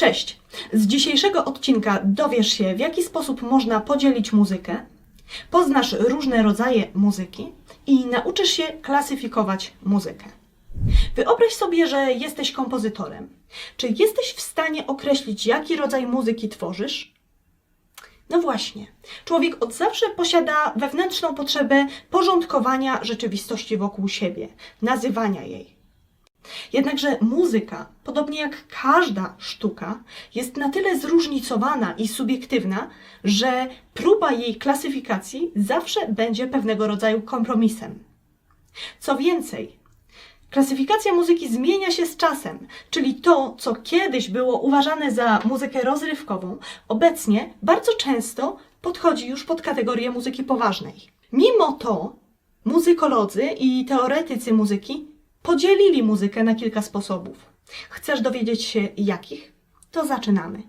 Cześć! Z dzisiejszego odcinka dowiesz się, w jaki sposób można podzielić muzykę, poznasz różne rodzaje muzyki i nauczysz się klasyfikować muzykę. Wyobraź sobie, że jesteś kompozytorem. Czy jesteś w stanie określić, jaki rodzaj muzyki tworzysz? No właśnie. Człowiek od zawsze posiada wewnętrzną potrzebę porządkowania rzeczywistości wokół siebie, nazywania jej. Jednakże muzyka, podobnie jak każda sztuka, jest na tyle zróżnicowana i subiektywna, że próba jej klasyfikacji zawsze będzie pewnego rodzaju kompromisem. Co więcej, klasyfikacja muzyki zmienia się z czasem, czyli to, co kiedyś było uważane za muzykę rozrywkową, obecnie bardzo często podchodzi już pod kategorię muzyki poważnej. Mimo to muzykolodzy i teoretycy muzyki podzielili muzykę na kilka sposobów. Chcesz dowiedzieć się jakich? To zaczynamy.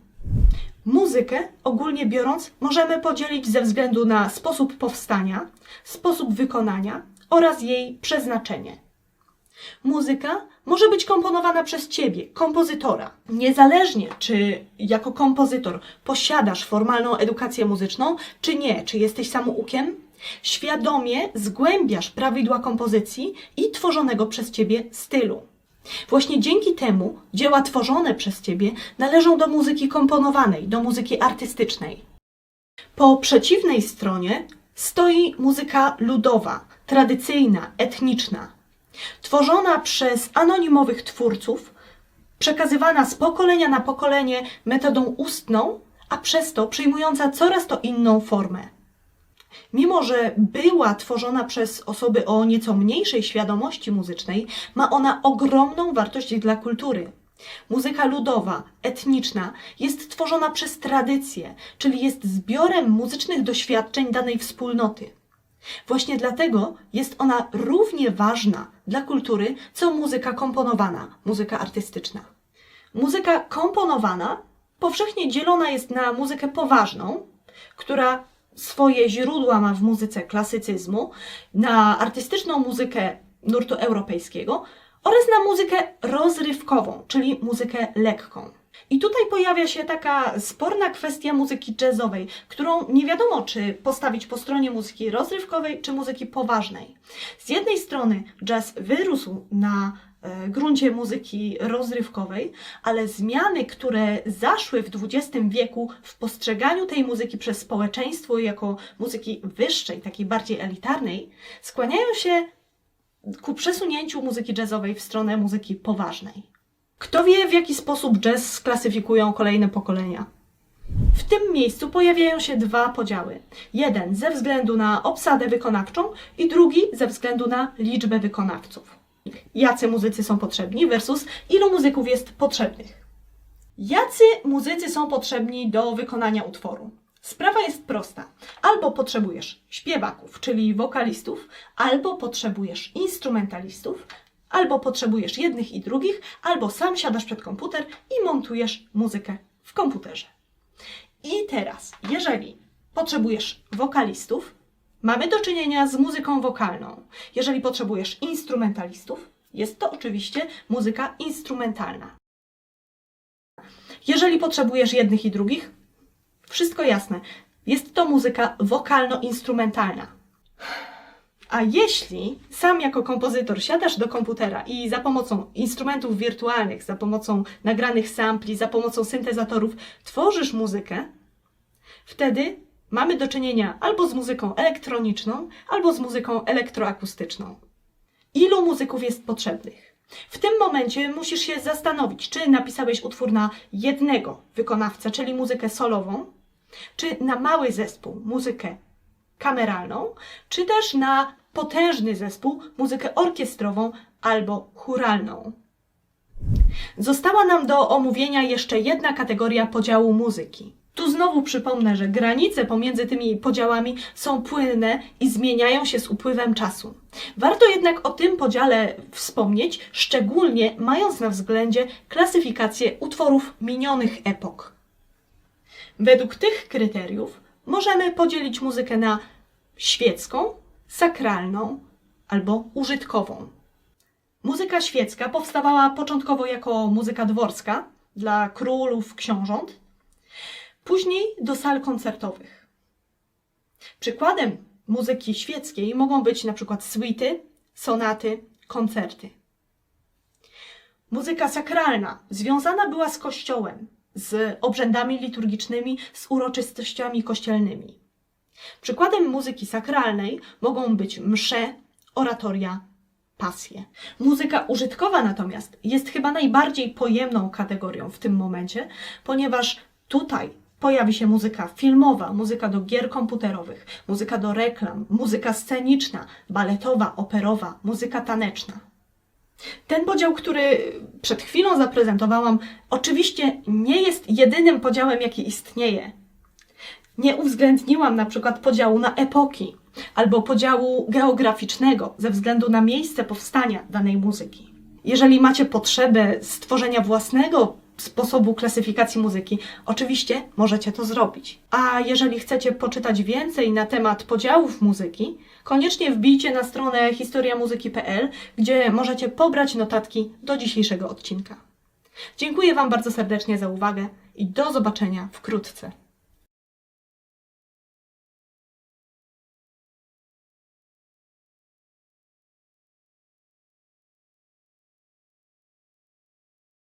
Muzykę, ogólnie biorąc, możemy podzielić ze względu na sposób powstania, sposób wykonania oraz jej przeznaczenie. Muzyka może być komponowana przez ciebie, kompozytora. Niezależnie, czy jako kompozytor posiadasz formalną edukację muzyczną, czy nie, czy jesteś samoukiem, świadomie zgłębiasz prawidła kompozycji i tworzonego przez ciebie stylu. Właśnie dzięki temu dzieła tworzone przez ciebie należą do muzyki komponowanej, do muzyki artystycznej. Po przeciwnej stronie stoi muzyka ludowa, tradycyjna, etniczna, tworzona przez anonimowych twórców, przekazywana z pokolenia na pokolenie metodą ustną, a przez to przyjmująca coraz to inną formę. Mimo, że była tworzona przez osoby o nieco mniejszej świadomości muzycznej, ma ona ogromną wartość dla kultury. Muzyka ludowa, etniczna jest tworzona przez tradycję, czyli jest zbiorem muzycznych doświadczeń danej wspólnoty. Właśnie dlatego jest ona równie ważna dla kultury, co muzyka komponowana, muzyka artystyczna. Muzyka komponowana powszechnie dzielona jest na muzykę poważną, która swoje źródła ma w muzyce klasycyzmu, na artystyczną muzykę nurtu europejskiego oraz na muzykę rozrywkową, czyli muzykę lekką. I tutaj pojawia się taka sporna kwestia muzyki jazzowej, którą nie wiadomo, czy postawić po stronie muzyki rozrywkowej, czy muzyki poważnej. Z jednej strony jazz wyrósł na gruncie muzyki rozrywkowej, ale zmiany, które zaszły w XX wieku w postrzeganiu tej muzyki przez społeczeństwo jako muzyki wyższej, takiej bardziej elitarnej, skłaniają się ku przesunięciu muzyki jazzowej w stronę muzyki poważnej. Kto wie, w jaki sposób jazz sklasyfikują kolejne pokolenia? W tym miejscu pojawiają się dwa podziały. Jeden ze względu na obsadę wykonawczą i drugi ze względu na liczbę wykonawców. Jacy muzycy są potrzebni versus ilu muzyków jest potrzebnych. Jacy muzycy są potrzebni do wykonania utworu? Sprawa jest prosta. Albo potrzebujesz śpiewaków, czyli wokalistów, albo potrzebujesz instrumentalistów, albo potrzebujesz jednych i drugich, albo sam siadasz przed komputer i montujesz muzykę w komputerze. I teraz, jeżeli potrzebujesz wokalistów, mamy do czynienia z muzyką wokalną. Jeżeli potrzebujesz instrumentalistów, jest to oczywiście muzyka instrumentalna. Jeżeli potrzebujesz jednych i drugich, wszystko jasne. Jest to muzyka wokalno-instrumentalna. A jeśli sam jako kompozytor siadasz do komputera i za pomocą instrumentów wirtualnych, za pomocą nagranych sampli, za pomocą syntezatorów tworzysz muzykę, wtedy mamy do czynienia albo z muzyką elektroniczną, albo z muzyką elektroakustyczną. Ilu muzyków jest potrzebnych? W tym momencie musisz się zastanowić, czy napisałeś utwór na jednego wykonawcę, czyli muzykę solową, czy na mały zespół, muzykę kameralną, czy też na potężny zespół, muzykę orkiestrową albo churalną. Została nam do omówienia jeszcze jedna kategoria podziału muzyki. Tu znowu przypomnę, że granice pomiędzy tymi podziałami są płynne i zmieniają się z upływem czasu. Warto jednak o tym podziale wspomnieć, szczególnie mając na względzie klasyfikację utworów minionych epok. Według tych kryteriów możemy podzielić muzykę na świecką, sakralną albo użytkową. Muzyka świecka powstawała początkowo jako muzyka dworska, dla królów, książąt, później do sal koncertowych. Przykładem muzyki świeckiej mogą być na przykład suity, sonaty, koncerty. Muzyka sakralna związana była z kościołem, z obrzędami liturgicznymi, z uroczystościami kościelnymi. Przykładem muzyki sakralnej mogą być msze, oratoria, pasje. Muzyka użytkowa natomiast jest chyba najbardziej pojemną kategorią w tym momencie, ponieważ tutaj pojawi się muzyka filmowa, muzyka do gier komputerowych, muzyka do reklam, muzyka sceniczna, baletowa, operowa, muzyka taneczna. Ten podział, który przed chwilą zaprezentowałam, oczywiście nie jest jedynym podziałem, jaki istnieje. Nie uwzględniłam na przykład podziału na epoki albo podziału geograficznego ze względu na miejsce powstania danej muzyki. Jeżeli macie potrzebę stworzenia własnego sposobu klasyfikacji muzyki, oczywiście możecie to zrobić. A jeżeli chcecie poczytać więcej na temat podziałów muzyki, koniecznie wbijcie na stronę historiamuzyki.pl, gdzie możecie pobrać notatki do dzisiejszego odcinka. Dziękuję Wam bardzo serdecznie za uwagę i do zobaczenia wkrótce.